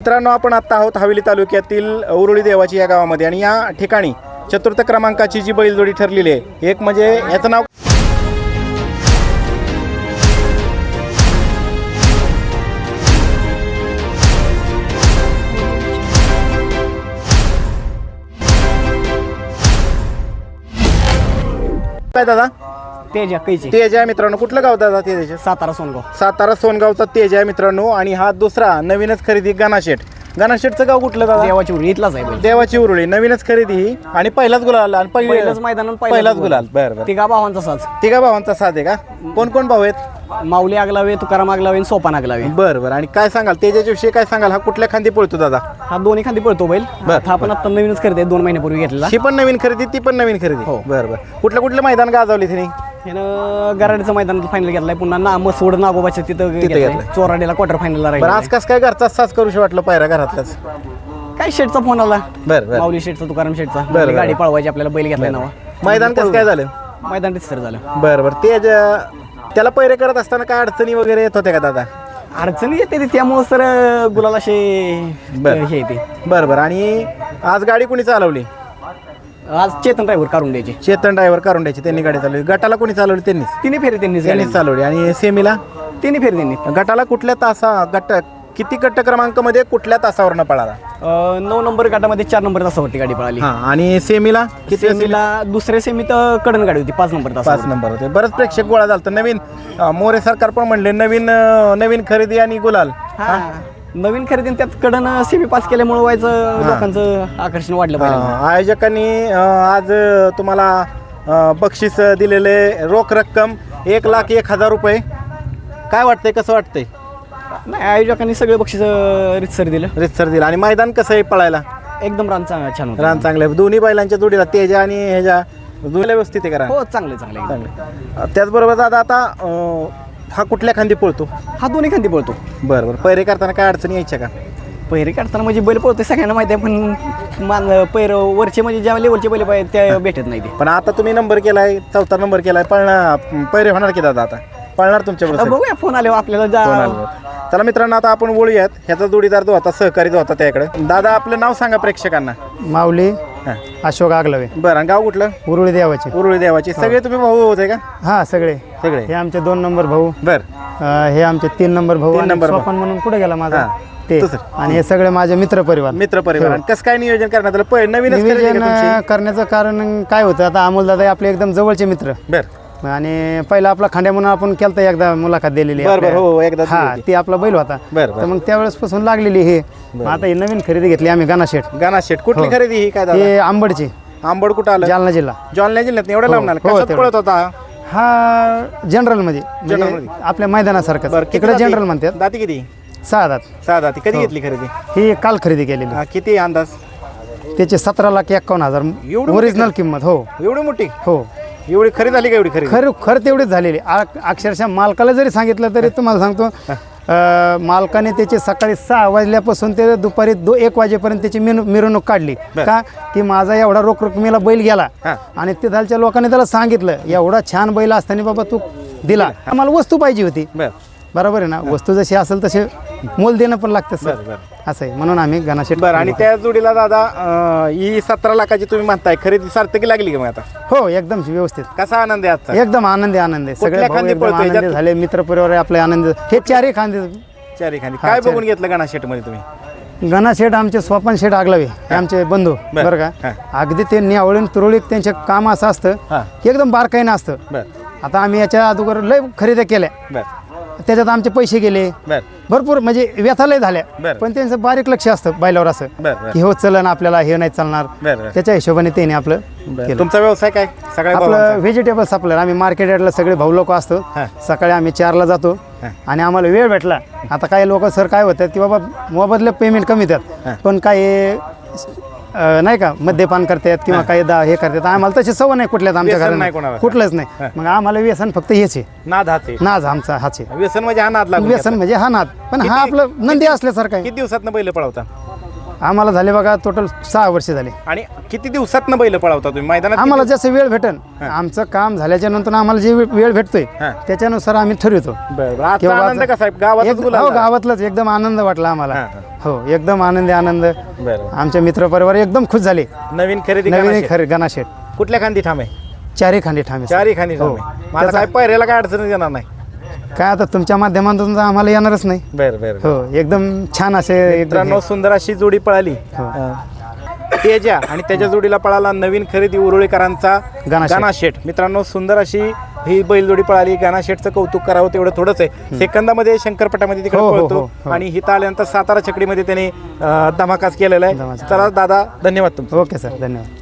मित्रांनो आपण आता आहोत हवेली तालुक्यातील उरुळी देवाची या गावामध्ये आणि या ठिकाणी चतुर्थ क्रमांकाची जी बैलजोडी ठरलेली आहे एक म्हणजे याचं नाव काय दादा? तेज कैची. तेज आहे मित्रांनो. कुठलं गाव दादा तेजाचे सातारा सोनगाव. सातारा सोनगावचा तेज आहे मित्रांनो. आणि हा दुसरा नवीनच खरेदी गणाशेठ. गणाशेठचं गाव कुठलं दादा? देवाची उरी इथलाच आहे बैल. देवाची उरुळी. नवीनच खरेदी ही. आणि पहिलाच गुलाल आणि पहिलं- पहिलंच मैदान आणि पहिलाच गुलाल. बरं बरं. तिघा भावांचा साज. तिघा भावांचा साथ आहे का? कोण कोण भाऊ आहेत? माऊली आगलावे तुकाराम आगलावे आणि सोपान आगलावे. बरं बरं. आणि काय सांगाल? तेजाच्या विषयी काय सांगाल? हा कुठल्या खांदी पळतो दादा? हा दोन्ही खाली पळतो बैल. बर. हा पण आता नवीनच करते दोन महिन्यापूर्वी घेतलेला. ही पण नवीन खरेदी ती पण नवीन खरेदी. हो. बरं बरं. कुठलं कुठलं मैदान गाजवली तिने? ह्यानं गराडीचं मैदान फायनल घेतलाय. पुन्हा ना मसोड नागोबाच्या तिथं घेतलंय. घेतलंय. चोराडीला क्वार्टर फायनलला बरं आज कसं काय घरचा सास करूशी वाटलं पायऱ्या घरातलाच? काय शेटचा फोन आला? बरं बरं. माऊली शेटचा तुकाराम शेटचा बरं, बरं. गाडी पळवायची आपल्याला बैल घेतलाय नावा. मैदान कसं काय झालं? मैदान रिसर झालं. बरं बरं. अं, त्याला पैरे करत असताना काय अडचणी वगैरे येत होत्या का दादा? अडचणी येते ती, त्यामुळं सर गुलाल असे बरं. हे येते. बरं बरं. आणि आज गाडी कोणी चालवली? आज चेतन ड्रायव्हर काढून द्यायची. चेतन ड्रायव्हर करून द्यायची त्यांनी गाडी चालवली. गटाला कोणी चालवली? त्यांनीच. तिन्ही फेरी त्यांनीच त्यांनीच चालवली. आणि सेमीला? तिन्ही फेरी त्यांनी. गटाला कुठल्या तासा गट किती गट क्रमांकामध्ये कुठल्या तासावरनं पळाला? अं, नऊ नंबर गटामध्ये चार नंबर तासावरती गाडी पळाली. हा आणि सेमीला? किती सेमीला दुसऱ्या सेमीत अं, कडन गाडी होती पाच नंबर तास पाच नंबर होते. बरंच प्रेक्षक गोळा झालं नवीन अं, मोरे सरकार पण म्हणले नवीन अं, नवीन खरेदी आणि गुलाल. नवीन खरेदी त्यात कडन सेमी पास केल्यामुळे व्हायचं लोकांचं आकर्षण वाढलं पाहिजे अं, आयोजकांनी अं, आज तुम्हाला अं, बक्षीस दिलेले रोख रक्कम एक लाख एक हजार रुपये. काय वाटतंय कसं वाटतंय? नाही आयोजकांनी सगळे बक्षीस रितसर दिलं. रितसर दिला. आणि मैदान कसं आहे पळायला? एकदम रान चांग- छान होतं. रान चांगलं आहे. दोन्ही बैलांच्या जोडीला तेजा आणि ह्याच्या दोन्हीला व्यवस्थित आहे करा हो चांगले चांगले चांगले त्याचबरोबर दादा आता अं, हा कुठल्या खांदी पळतो? हा दोन्ही खांदी पळतो. बरं बरं. पैरे करताना काय अडचणी यायच्या का? पहिरे काढताना म्हणजे बैल पळतो सगळ्यांना माहिती आहे पण मान पैर वरचे म्हणजे ज्या लेवलचे बैल पाहिजे त्या भेटत नाही ते. पण आता तुम्ही नंबर केलाय चौथा नंबर केलाय पळणार पैरे होणार की दादा आता? पळणार तुमच्या आता बरोबर बघूया फोन आल्यावर आपल्याला जा चला मित्रांनो आता आपण बोलूयात ह्याचा जोडीदार जो होता सहकारी जो होता त्याकडे. दादा आपलं नाव सांगा प्रेक्षकांना. माऊली. हां. अशोक आगलवे. बरं आणि गाव कुठलं? उरुळी देवाचे. उरुळी देवाची. सगळे तुम्ही भाऊ होते का? हा सगळे. सगळे. हे आमचे दोन नंबर भाऊ. बर. अं, हे आमचे तीन नंबर भाऊ तीन आणि नंबर भाऊ. स्वपन म्हणून कुठे गेला माझा? हा. ते. दुसरं. आणि हे सगळे माझे मित्र परिवार. मित्र परिवार. आणि कसं काय नियोजन करण्यात आलं? पै- नवीनच खरेदी तुमची? करण्याचं कारण काय होतं? आता अमोल दादा आपले एकदम जवळचे मित्र. बर. आणि पहिला आपला खांड्या म्हणून आपण केलं एकदा मुलाखत दिलेली बरं, आपल्या. बरं, हो, एकदा दिली हा होती. ती आपला बैल होता. बरं, बरं. तर मग त्यावेळेस पासून लागलेली हे. मग आता ही नवीन खरेदी घेतली आम्ही गाणाशेठ. गाणा शेट कुठली हो. खरेदी ही? काय दादा? हे आंबडची. आंबड कुठं आलं? जालना जिल्हा. जालना जिल्ह्यात एवढं लांब आलं. हो, कशात तेवढं. पळत होता? हा? हा जनरलमध्ये General म्हणजे. आपल्या मैदानासारखं किती तिकडे दाती? जनरल म्हणतात. दाती किती? सहा दात. सहा दाती. कधी हो. घेतली खरेदी? ही काल खरेदी केलेली. हा, किती अंदाज? त्याचे सतरा लाख एकावन्न हजार. एवढी ओरिजिनल किंमत हो. एवढी मोठी? हो. एवढी खरेदी झाली का एवढी खरेदी खरं खरं तेवढीच झालेली. आ- अक्षरशः मालकाला जरी सांगितलं तरी तुम्हाला सांगतो अं, मालकाने त्याची सकाळी सहा वाजल्यापासून ते दुपारी दो एक वाजेपर्यंत त्याची मिरवणूक मिरवणूक काढली. का? की माझा एवढा रोख रकमेला बैल गेला. हा. आणि तिथालच्या लोकांनी त्याला सांगितलं एवढा छान बैल असताना बाबा तू दिला. आम्हाला वस्तू पाहिजे होती. बर. बरोबर आहे ना? वस्तू जशी असेल तसे मोल देणं पण लागतं सर. बरं. असं आहे. म्हणून आम्ही गणाशेठ बरं आणि त्या जोडीला दादा अं, ही सतरा लाखाची तुम्ही म्हणताय खरेदी सार्थकी लागली का मग आता? हो एकदम व्यवस्थित. कसा आनंद आहे आजचा? एकदम आनंदी आनंद आहे. कुठल्या सगळे भाऊ खांदी एकदम पळतोय? आनंदी झाले. मित्र परिवार आपले आनंद. हे चारही खांदे चारी हा, काय चारी. बघून घेतलं गणा शेटमध्ये तुम्ही? गणा शेठ आमचे स्वपन शेठ आगलावे हे. आमचे बंधू बर. बरं का? अगदी ते निवळून तुरळीत त्यांचे काम असं असतं हा. की एकदम बारकाईनं असतं. बर. आता आम्ही याच्या अगोदर लय खरेदी केल्या. बर. त्याच्यात आमचे पैसे गेले. बर. भरपूर म्हणजे व्यथा लय झाल्या. बर. पण त्यांचं बारीक लक्ष असतं बैलावर असं. बर बर. की हो चलन आपल्याला हे नाही चालणार. बर त्याच्या हिशोबाने त्याने आपलं. केलं. तुमचा व्यवसाय काय? सगळ्या आपलं भावांचा? व्हेजिटेबल सप्लायर आम्ही मार्केट यार्डला सगळे भाऊ लोक असतो. हा. सकाळी आम्ही चारला जातो. हा. आणि आम्हाला वेळ भेटला. आता काही लोक सर काय होतात की बाबा मोबदले पेमेंट कमी. देतात. पण काही अं, नाही का मद्यपान करतात किंवा काही दा हे करतात. आम्हाला तशी सवय नाही कुठल्याच आमच्या व्यसन नाही घरात कोणाला. कुठलंच नाही. मग आम्हाला व्यसन फक्त हेच आहे. नाद हाच आहे. नाच आमचा हाच आहे. व्यसन म्हणजे हा नाद लागून व्यसन म्हणजे हा नाद. पण हा किती- आपलं नंदी असल्यासारखं किती दिवसात बैल पळवता? आम्हाला झाले बघा टोटल सहा वर्ष झाले. आणि किती दिवसात बैल पळवता तुम्ही? मैदानात किती आम्हाला जसं वेळ भेटन आमचं काम झाल्याच्यानंतर आम्हाला जे वेळ भेटतोय हा. त्याच्यानुसार आम्ही ठरवतो. बरं, बरं. आजचा किंवा आनंद कसा आहे? गावातच एक- गुलाल हो झाला. गावातलंच एकदम आनंद वाटला आम्हाला. हा. हो एकदम आनंदी आनंद. बरं. आमचे मित्रपरिवार एकदम खुश झाले. नवीन खरेदी नवीन गाणाशेठ. खरे गणाशेट कुठल्या खांदी ठाम आहे? चारही खांदे ठामे चारही खांदी ठाम हो. आहे. मला काय पायऱ्याला काय अडचण येणार नाही? काय आता तुमच्या माध्यमातून तर आम्हाला येणारच नाही. बरं बरं हो एकदम छान असे एकदम मित्रांनो सुंदर अशी जोडी पळाली. हो. अं, तेजा आणि त्याच्या जोडीला पळाला नवीन खरेदी उरुळीकरांचा गाणा गाणा शेठ. मित्रांनो सुंदर अशी ही बैलजोडी पळाली गाणा शेठचं कौतुक करावं तेवढं थोडंच आहे. सेकंदामध्ये शंकरपटामध्ये तिकडे हो, हो, पळतो हो. आणि हिथं आल्यानंतर सातारा छकडीमध्ये त्याने अं, धमाकाच केलेला आहे. चला दादा धन्यवाद तुमचं. ओके सर धन्यवाद.